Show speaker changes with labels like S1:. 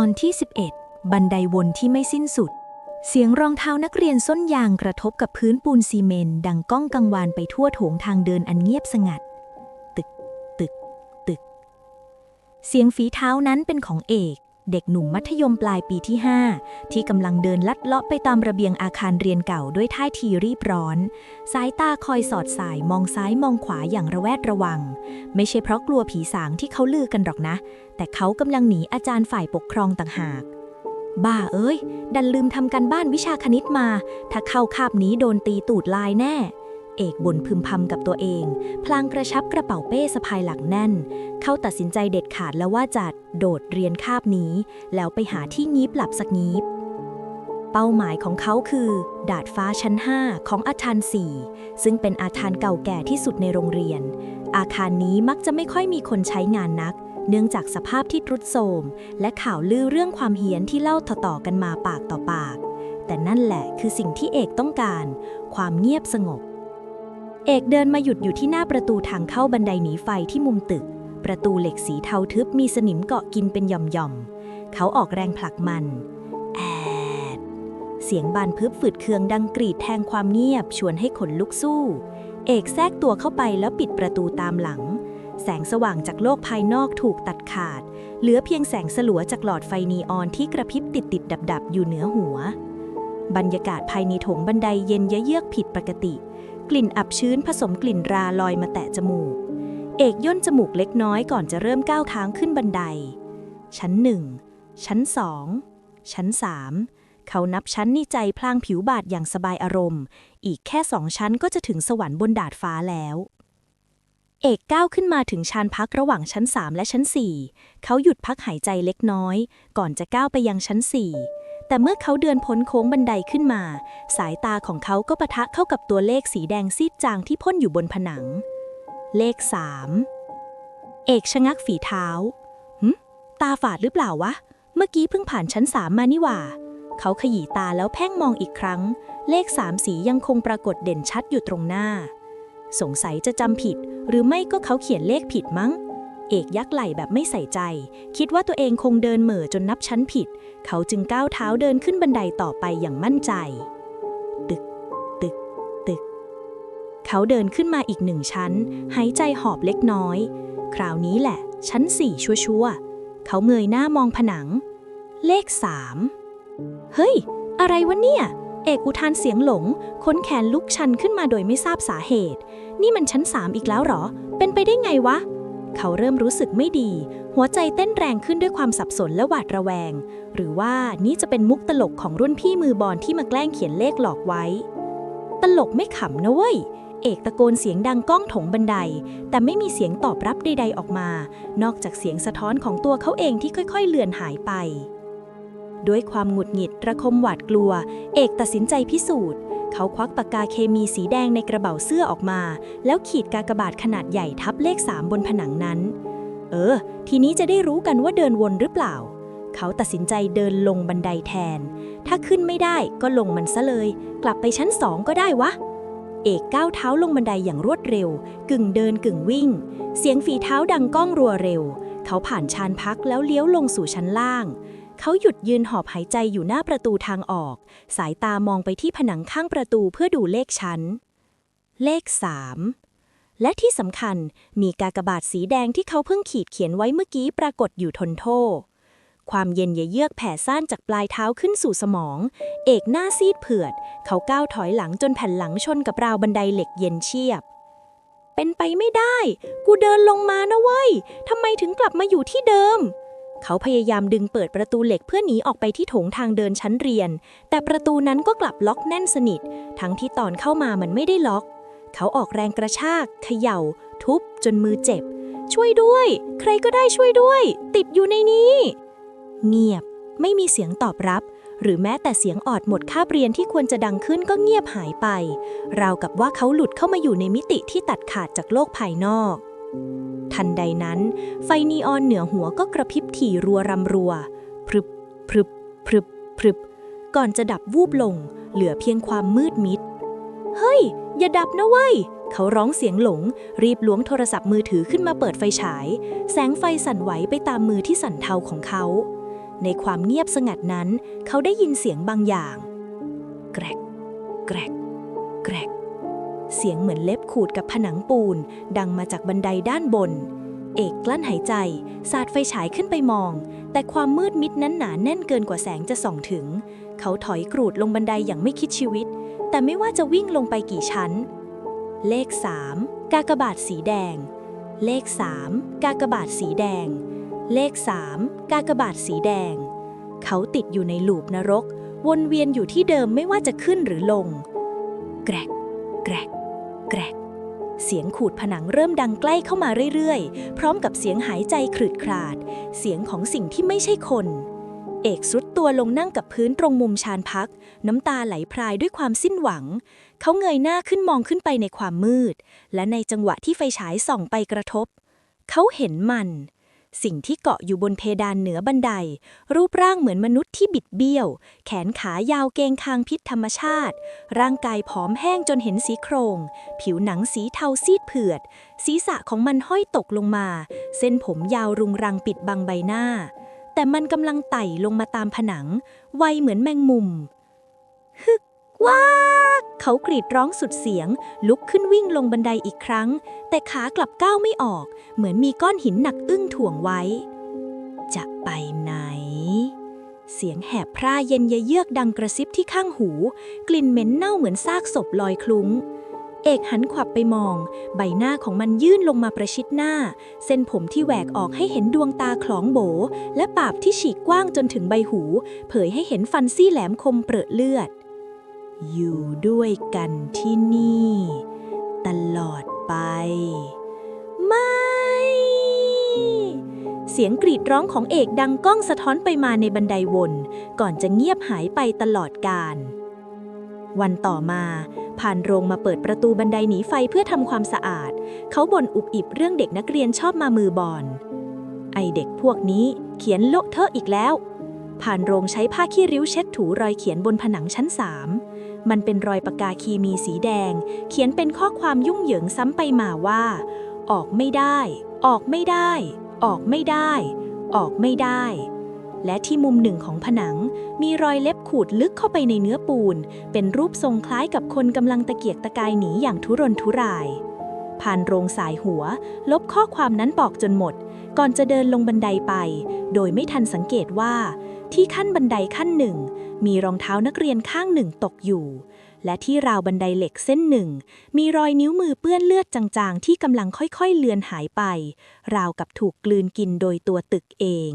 S1: ตอนที่ 11 บันไดวนที่ไม่สิ้นสุด เสียงรองเท้านักเรียนส้นยางกระทบกับพื้นปูนซีเมนต์ดังก้องกังวานไปทั่วโถงทางเดินอันเงียบสงัด ตึก ตึก ตึก เสียงฝีเท้านั้นเป็นของเอก เด็กหนุ่มมัธยมปลายปีที่ 5 ที่กำลังเดินลัดเลาะไปตามระเบียงอาคารเรียนเก่าด้วยท่าทีรีบร้อน สายตาคอยสอดสายมองซ้ายมองขวาอย่างระแวดระวัง ไม่ใช่เพราะกลัวผีสางที่เขาลือกันหรอกนะ แต่เขากำลังหนีอาจารย์ฝ่ายปกครองต่างหากบ้าเอ้ย ดันลืมทำการบ้านวิชาคณิตมา ถ้าเข้าคาบนี้โดนตีตูดลายแน่ เอกบ่นพึมพำกับตัวเอง พลางกระชับกระเป๋าเป้สะพายหลังแน่น เขาตัดสินใจเด็ดขาดแล้วว่าจะโดดเรียนคาบนี้ แล้วไปหาที่งีบหลับสักงีบ เป้าหมายของเขาคือ ดาดฟ้าชั้น 5 ของอาคาร 4 ซึ่งเป็นอาคารเก่าแก่ที่สุดในโรงเรียน อาคารนี้มักจะไม่ค่อยมีคนใช้งานนัก เนื่องจากสภาพที่ทรุดโทรมและข่าวลือเรื่องความเฮี้ยนที่เล่าต่อๆกันมาปากต่อปาก แต่นั่นแหละคือสิ่งที่เอกต้องการ ความเงียบสงบ เอกเดินมาหยุดอยู่ที่หน้าประตูทางเข้าบันไดหนีไฟที่มุมตึก ประตูเหล็กสีเทาทึบมีสนิมเกาะกินเป็นหย่อมๆ เขาออกแรงผลักมัน แอด เสียงบานพึบฝืดเคืองดังกรีดแทงความเงียบชวนให้ขนลุกสู้ เอกแทรกตัวเข้าไปแล้วปิดประตูตามหลัง แสงสว่างจากโลกภายนอกถูกตัดขาด เหลือเพียงแสงสลัวจากหลอดไฟนีออนที่กระพริบติดติดดับดับอยู่เหนือหัว บรรยากาศภายในโถงบันไดเย็นยเยือกผิดปกติ กลิ่นอับชื้นผสมกลิ่นราลอยมาแตะจมูก เอกย่นจมูกเล็กน้อยก่อนจะเริ่มก้าวเท้าขึ้นบันได ชั้นหนึ่ง ชั้นสอง ชั้นสามเขานับชั้นในใจพลางผิวบาดอย่างสบายอารมณ์ อีกแค่สองชั้นก็จะถึงสวรรค์บนดาดฟ้าแล้ว เอกก้าวขึ้นมาถึงชานพักระหว่างชั้น3และชั้น4เขาหยุดพักหายใจเล็กน้อย ก่อนจะก้าวไปยังชั้น4 แต่เมื่อเขาเดินพ้นโค้งบันไดขึ้นมา สายตาของเขาก็ปะทะเข้ากับตัวเลขสีแดงซีดจางที่พ่นอยู่บนผนัง เลข3เอกชะงักฝีเท้าหึตาฝาดหรือเปล่าวะ เมื่อกี้เพิ่งผ่านชั้นสามมานี่หว่า เขาขยี้ตาแล้วเพ่งมองอีกครั้ง เลขสามสียังคงปรากฏเด่นชัดอยู่ตรงหน้า สงสัยจะจำผิด หรือไม่ก็เขาเขียนเลขผิดมั้ง เอกยักไหล่แบบไม่ใส่ใจ คิดว่าตัวเองคงเดินเหม่อจนนับชั้นผิด เขาจึงก้าวเท้าเดินขึ้นบันไดต่อไปอย่างมั่นใจ ตึก ตึก ตึก เขาเดินขึ้นมาอีกหนึ่งชั้น หายใจหอบเล็กน้อย คราวนี้แหละ ชั้นสี่ชัวๆเขาเงยหน้ามองผนัง เลขสามเฮ้ย อะไรวะเนี่ย เอกอุทานเสียงหลงค้นแขนลุกชันขึ้นมาโดยไม่ทราบสาเหตุ นี่มันชั้นสามอีกแล้วหรอ เป็นไปได้ไงวะ เขาเริ่มรู้สึกไม่ดี หัวใจเต้นแรงขึ้นด้วยความสับสนและหวาดระแวง หรือว่านี่จะเป็นมุกตลกของรุ่นพี่มือบอลที่มาแกล้งเขียนเลขหลอกไว้ ตลกไม่ขำนะเว้ย เอกตะโกนเสียงดังก้องถงบันได แต่ไม่มีเสียงตอบรับใดๆออกมา นอกจากเสียงสะท้อนของตัวเขาเองที่ค่อย ๆ เลือนหายไป ด้วยความหงุดหงิดระคมหวาดกลัว เอกตัดสินใจพิสูจน์ เขาควักปากกาเคมีสีแดงในกระเป๋าเสื้อออกมา แล้วขีดกากบาทขนาดใหญ่ทับเลขสามบนผนังนั้น เออ ทีนี้จะได้รู้กันว่าเดินวนหรือเปล่า เขาตัดสินใจเดินลงบันไดแทน ถ้าขึ้นไม่ได้ก็ลงมันซะเลย กลับไปชั้นสองก็ได้วะเอกก้าวเท้าลงบันไดอย่างรวดเร็ว กึ่งเดินกึ่งวิ่ง เสียงฝีเท้าดังก้องรัวเร็ว เขาผ่านชานพักแล้วเลี้ยวลงสู่ชั้นล่าง เขาหยุดยืนหอบหายใจอยู่หน้าประตูทางออก สายตามองไปที่ผนังข้างประตูเพื่อดูเลขชั้น เลขสามและที่สำคัญมีกากบาทสีแดงที่เขาเพิ่งขีดเขียนไว้เมื่อกี้ปรากฏอยู่ทนโทษความเย็นเยือกแผ่ซ่านจากปลายเท้าขึ้นสู่สมอง เอกหน้าซีดเผือด เขาก้าวถอยหลังจนแผ่นหลังชนกับราวบันไดเหล็กเย็นเชียบ เป็นไปไม่ได้ กูเดินลงมานะเว้ยทำไมถึงกลับมาอยู่ที่เดิม เขาพยายามดึงเปิดประตูเหล็กเพื่อหนีออกไปที่โถงทางเดินชั้นเรียน แต่ประตูนั้นก็กลับล็อกแน่นสนิท ทั้งที่ตอนเข้ามามันไม่ได้ล็อก เขาออกแรงกระชาก เขย่า ทุบ จนมือเจ็บ ช่วยด้วย ใครก็ได้ช่วยด้วย ติดอยู่ในนี้ เงียบ ไม่มีเสียงตอบรับ หรือแม้แต่เสียงออดหมดค่าเรียนที่ควรจะดังขึ้นก็เงียบหายไป ราวกับว่าเขาหลุดเข้ามาอยู่ในมิติที่ตัดขาดจากโลกภายนอก ทันใดนั้น ไฟนีออนเหนือหัวก็กระพริบถี่รัวรำรัว พรึบ พรึบ พรึบ พรึบ ก่อนจะดับวูบลง เหลือเพียงความมืดมิด เฮ้ย อย่าดับนะเว้ย เขาร้องเสียงหลง รีบล้วงโทรศัพท์มือถือขึ้นมาเปิดไฟฉาย แสงไฟสั่นไหวไปตามมือที่สั่นเทาของเขา ในความเงียบสงัดนั้น เขาได้ยินเสียงบางอย่าง แกรก แกรก แกรก เสียงเหมือนเล็บขูดกับผนังปูน ดังมาจากบันไดด้านบน เอกกลั้นหายใจ สาดไฟฉายขึ้นไปมอง แต่ความมืดมิดนั้นหนาแน่นเกินกว่าแสงจะส่องถึง เขาถอยกรูดลงบันไดอย่างไม่คิดชีวิต แต่ไม่ว่าจะวิ่งลงไปกี่ชั้น เลข 3 กากบาทสีแดง เลข 3 กากบาทสีแดง เลข 3 กากบาทสีแดง เขาติดอยู่ในลูปนรก วนเวียนอยู่ที่เดิมไม่ว่าจะขึ้นหรือลง แกรกแกรก แกรก เสียงขูดผนังเริ่มดังใกล้เข้ามาเรื่อยๆ พร้อมกับเสียงหายใจขรืดคราด เสียงของสิ่งที่ไม่ใช่คน เอกสุดตัวลงนั่งกับพื้นตรงมุมชานพัก น้ำตาไหลพรายด้วยความสิ้นหวัง เขาเงยหน้าขึ้นมองขึ้นไปในความมืด และในจังหวะที่ไฟฉายส่องไปกระทบ เขาเห็นมัน สิ่งที่เกาะอยู่บนเพดานเหนือบันได รูปร่างเหมือนมนุษย์ที่บิดเบี้ยว แขนขายาวเกงคางพิษธรรมชาติ ร่างกายผอมแห้งจนเห็นสีโครง ผิวหนังสีเทาซีดเผือด ศีรษะของมันห้อยตกลงมา เส้นผมยาวรุงรังปิดบังใบหน้า แต่มันกำลังไต่ลงมาตามผนัง ไวเหมือนแมงมุม ฮึก ว้าเขากรีดร้องสุดเสียง ลุกขึ้นวิ่งลงบันไดอีกครั้ง แต่ขากลับก้าวไม่ออก เหมือนมีก้อนหินหนักอึ้งถ่วงไว้ จะไปไหน เสียงแหบพร่าเย็นยเยือกดังกระซิบที่ข้างหู กลิ่นเหม็นเน่าเหมือนซากศพลอยคลุ้ง เอกหันขวับไปมอง ใบหน้าของมันยื่นลงมาประชิดหน้า เส้นผมที่แหวกออกให้เห็นดวงตาคลองโบ และปากที่ฉีกกว้างจนถึงใบหู เผยให้เห็นฟันซี่แหลมคมเปรอะเลือด อยู่ด้วยกันที่นี่ ตลอดไป ไม่ เสียงกรีดร้องของเอกดังก้องสะท้อนไปมาในบันไดวน ก่อนจะเงียบหายไปตลอดกาลวันต่อมาผ่านโรงมาเปิดประตูบันไดหนีไฟเพื่อทำความสะอาด เขาบ่นอุบอิบเรื่องเด็กนักเรียนชอบมามือบอนไอเด็กพวกนี้เขียนเลอะเทอะอีกแล้ว ผ่านโรงใช้ผ้าขี้ริ้วเช็ดถูรอยเขียนบนผนังชั้นสาม มันเป็นรอยปากกาคีมีสีแดง เขียนเป็นข้อความยุ่งเหยิงซ้ำไปมาว่า ออกไม่ได้ ออกไม่ได้ ออกไม่ได้ ออกไม่ได้ และที่มุมหนึ่งของผนัง มีรอยเล็บขูดลึกเข้าไปในเนื้อปูน เป็นรูปทรงคล้ายกับคนกำลังตะเกียกตะกายหนีอย่างทุรนทุรายผ่านโรงสายหัว ลบข้อความนั้นบอกจนหมด ก่อนจะเดินลงบันไดไป โดยไม่ทันสังเกตว่า ที่ขั้นบันไดขั้นหนึ่ง มีรองเท้านักเรียนข้างหนึ่งตกอยู่ และที่ราวบันไดเหล็กเส้นหนึ่ง มีรอยนิ้วมือเปื้อนเลือดจางๆ ที่กำลังค่อยๆเลือนหายไป ราวกับถูกกลืนกินโดยตัวตึกเอง